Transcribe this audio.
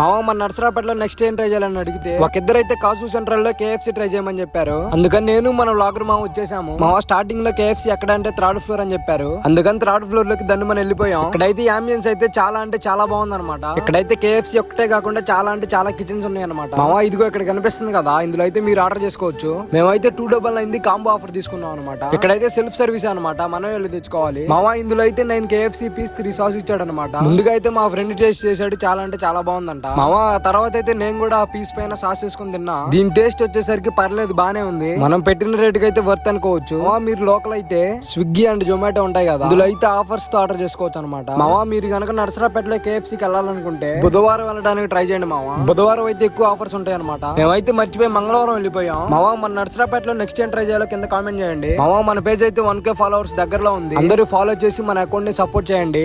మామ మన నర్సరాపేటలో నెక్స్ట్ ఏం ట్రై చేయాలని అడిగితే ఒక ఇద్దరైతే కాసు సెంట్రల్లో కేఎఫ్సీ ట్రై చేయమని చెప్పారు. అందుకని నేను మన వ్లాగర్ మామ వచ్చేసాము. మామ స్టార్టింగ్లో కేఎఫ్సీ ఎక్కడ అంటే థర్డ్ ఫ్లోర్ అని చెప్పారు. అందుకని థర్డ్ ఫ్లోర్లోకి దాన్ని మనం వెళ్ళిపోయాం. ఇక్కడైతే అంబియన్స్ అయితే చాలా అంటే చాలా బాగుంది అనమాట ఇక్కడైతే కేఎఫ్సీ ఒక్కటే కాకుండా చాలా అంటే చాలా కిచెన్స్ ఉన్నాయి అనమాట మామ ఇదిగో ఇక్కడ కనిపిస్తుంది కదా ఇందులో అయితే మీరు ఆర్డర్ చేసుకోవచ్చు. మేమైతే టూ డబల్ అయింది కాంబో ఆఫర్ తీసుకున్నాం అనమాట ఇక్కడైతే సెల్ఫ్ సర్వీస్ అనమాట మనం వెళ్ళి తెచ్చుకోవాలి. మామ ఇందులో అయితే nine KFC piece three sauce ఇచ్చాడు అనమాట ముందుగా అయితే మా ఫ్రెండ్ టేస్ట్ చేశాడు చాలా అంటే చాలా బాగుందంట. మామ తర్వాత అయితే నేను కూడా ఆ పీస్ పైన సాస్ వేసుకుని తిన్నా. దీని టేస్ట్ వచ్చేసరికి పర్లేదు బానే ఉంది. మనం పెట్టిన రేటుకి అయితే వర్త్ అనుకోవచ్చు. మామ మీరు లోకల్ అయితే స్విగ్గీ అండ్ జొమాటో ఉంటాయి కదా. ఇందులో అయితే ఆఫర్స్తో ఆర్డర్ చేసుకోవచ్చు అనమాట మామ మీరు కనుక నర్సరాపేటలో KFC కి వెళ్ళాలనుకుంటే బుధవారం వెళ్ళడానికి ట్రై చేయండి మామ బుధవారం అయితే ఎక్కువ ఆఫర్స్ ఉంటాయి అనమాట మేమైతే మర్చిపోయి మంగళవారం వెళ్ళిపోయాం. మామ మన నర్సరాపేటలో నెక్స్ట్ ఏం ట్రై చేయాలో కింద కామెంట్ చేయండి. మామ మన పేజ్ అయితే వన్ కే ఫాలోవర్స్ దగ్గరలో ఉంది. అందరూ ఫాలో చేసి మన అకౌంట్ని సపోర్ట్ చేయండి.